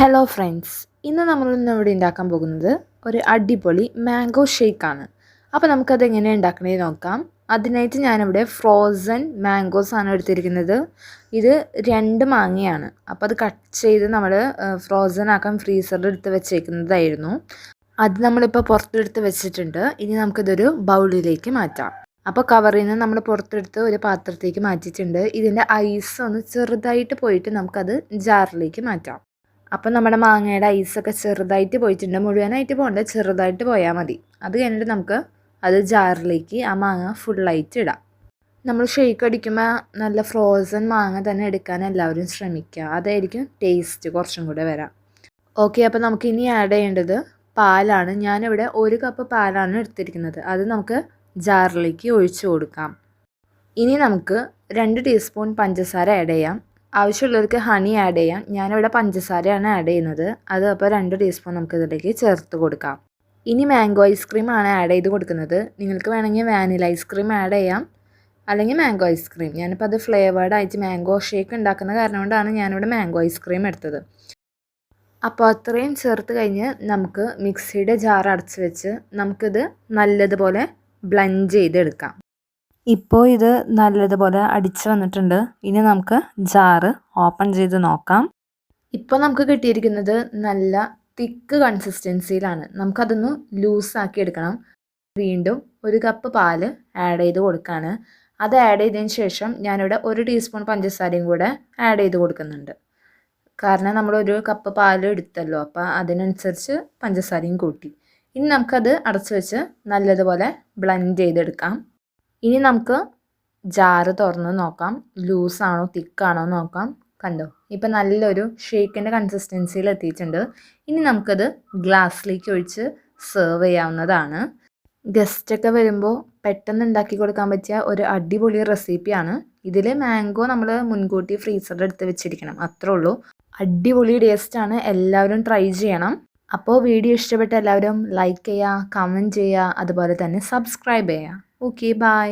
Hello friends ഇന്ന് നമ്മൾ ഇന്ന് ഇവിടെ ഉണ്ടാക്കാൻ പോകുന്നത് ഒരു അടിപൊളി മാംഗോ ഷേക്കാണ് അപ്പോൾ നമുക്കത് എങ്ങനെ ഉണ്ടാക്കണേ നോക്കാം. അതിനായിട്ട് ഞാനിവിടെ ഫ്രോസൺ മാംഗോസ് ആണ് എടുത്തിരിക്കുന്നത്. ഇത് രണ്ട് മാങ്ങയാണ്. അപ്പോൾ അത് കട്ട് ചെയ്ത് നമ്മൾ ഫ്രോസൺ ആക്കാൻ ഫ്രീസറിൽ എടുത്ത് വെച്ചേക്കുന്നതായിരുന്നു. അത് നമ്മളിപ്പോൾ പുറത്തെടുത്ത് വെച്ചിട്ടുണ്ട്. ഇനി നമുക്കിതൊരു ബൗളിലേക്ക് മാറ്റാം. അപ്പോൾ കവറിൽ നിന്ന് നമ്മൾ പുറത്തെടുത്ത് ഒരു പാത്രത്തേക്ക് മാറ്റിയിട്ടുണ്ട്. ഇതിന്റെ ഐസ് ഒന്ന് ചെറുതായിട്ട് പോയിട്ട് നമുക്കത് ജാറിലേക്ക് മാറ്റാം. അപ്പം നമ്മുടെ മാങ്ങയുടെ ഐസൊക്കെ ചെറുതായിട്ട് പോയിട്ടുണ്ട്. മുഴുവനായിട്ട് പോകണ്ട ചെറുതായിട്ട് പോയാൽ മതി. അത് കഴിഞ്ഞിട്ട് നമുക്ക് അത് ജാറിലേക്ക് ആ മാങ്ങ ഫുള്ളായിട്ട് ഇടാം. നമ്മൾ ഷെയ്ക്ക് അടിക്കുമ്പോൾ നല്ല ഫ്രോസൺ മാങ്ങ തന്നെ എടുക്കാൻ എല്ലാവരും ശ്രമിക്കുക. അതായിരിക്കും ടേസ്റ്റ് കുറച്ചും കൂടെ വരാം. ഓക്കെ അപ്പോൾ നമുക്ക് ഇനി ആഡ് ചെയ്യേണ്ടത് പാലാണ്. ഞാനിവിടെ ഒരു കപ്പ് പാലാണ് എടുത്തിരിക്കുന്നത്. അത് നമുക്ക് ജാറിലേക്ക് ഒഴിച്ചു കൊടുക്കാം. ഇനി നമുക്ക് രണ്ട് ടീസ്പൂൺ പഞ്ചസാര ആഡ് ചെയ്യാം. ആവശ്യമുള്ളവർക്ക് ഹണി ആഡ് ചെയ്യാം. ഞാനിവിടെ പഞ്ചസാരയാണ് ആഡ് ചെയ്യുന്നത്. അത് അപ്പോൾ രണ്ട് ടീസ്പൂൺ നമുക്ക് ഇതിലേക്ക് ചേർത്ത് കൊടുക്കാം. ഇനി മാംഗോ ഐസ്ക്രീം ആണ് ആഡ് ചെയ്ത് കൊടുക്കുന്നത്. നിങ്ങൾക്ക് വേണമെങ്കിൽ വാനില ഐസ്ക്രീം ആഡ് ചെയ്യാം. അല്ലെങ്കിൽ മാംഗോ ഐസ്ക്രീം ഞാനിപ്പോൾ അത് ഫ്ലേവേർഡ് ആയിട്ട് മാംഗോ ഷേക്ക് ഉണ്ടാക്കുന്ന കാരണം കൊണ്ടാണ് ഞാനിവിടെ മാംഗോ ഐസ്ക്രീം എടുത്തത്. അപ്പോൾ അത്രയും ചേർത്ത് കഴിഞ്ഞ് നമുക്ക് മിക്സിയുടെ ജാർ അടച്ച് വെച്ച് നമുക്കിത് നല്ലതുപോലെ ബ്ലെൻഡ് ചെയ്തെടുക്കാം. ഇപ്പോൾ ഇത് നല്ലതുപോലെ അടിച്ച് വന്നിട്ടുണ്ട്. ഇനി നമുക്ക് ജാറ് ഓപ്പൺ ചെയ്ത് നോക്കാം. ഇപ്പോൾ നമുക്ക് കിട്ടിയിരിക്കുന്നത് നല്ല തിക്ക് കൺസിസ്റ്റൻസിയിലാണ്. നമുക്കതൊന്ന് ലൂസാക്കി എടുക്കണം. വീണ്ടും ഒരു കപ്പ് പാൽ ആഡ് ചെയ്ത് കൊടുക്കുകയാണ് അത് ആഡ് ചെയ്തതിന് ശേഷം ഞാനിവിടെ ഒരു ടീസ്പൂൺ പഞ്ചസാരയും കൂടെ ആഡ് ചെയ്ത് കൊടുക്കുന്നുണ്ട്. കാരണം നമ്മളൊരു കപ്പ് പാൽ എടുത്തല്ലോ അപ്പോൾ അതിനനുസരിച്ച് പഞ്ചസാരയും കൂട്ടി. ഇനി നമുക്കത് അടച്ചു വെച്ച് നല്ലതുപോലെ ബ്ലെൻഡ് ചെയ്തെടുക്കാം. ഇനി നമുക്ക് ജാറ് തുറന്ന് നോക്കാം. ലൂസാണോ തിക്കാണോ നോക്കാം. കണ്ടോ? ഇപ്പം നല്ലൊരു ഷേക്കിന്റെ കൺസിസ്റ്റൻസിയിൽ എത്തിയിട്ടുണ്ട്. ഇനി നമുക്കത് ഗ്ലാസ്സിലേക്ക് ഒഴിച്ച് സെർവ് ചെയ്യാവുന്നതാണ്. ഗസ്റ്റൊക്കെ വരുമ്പോൾ പെട്ടെന്ന് ഉണ്ടാക്കി കൊടുക്കാൻ പറ്റിയ ഒരു അടിപൊളി റെസിപ്പിയാണ് ഇതിൽ മാംഗോ നമ്മൾ മുൻകൂട്ടി ഫ്രീസറിൽ എടുത്ത് വെച്ചിരിക്കണം. അത്രേ ഉള്ളൂ. അടിപൊളി ടേസ്റ്റാണ് എല്ലാവരും ട്രൈ ചെയ്യണം. അപ്പോൾ വീഡിയോ ഇഷ്ടപ്പെട്ട എല്ലാവരും ലൈക്ക് ചെയ്യുക കമന്റ് ചെയ്യുക അതുപോലെ തന്നെ സബ്സ്ക്രൈബ് ചെയ്യുക. Okay bye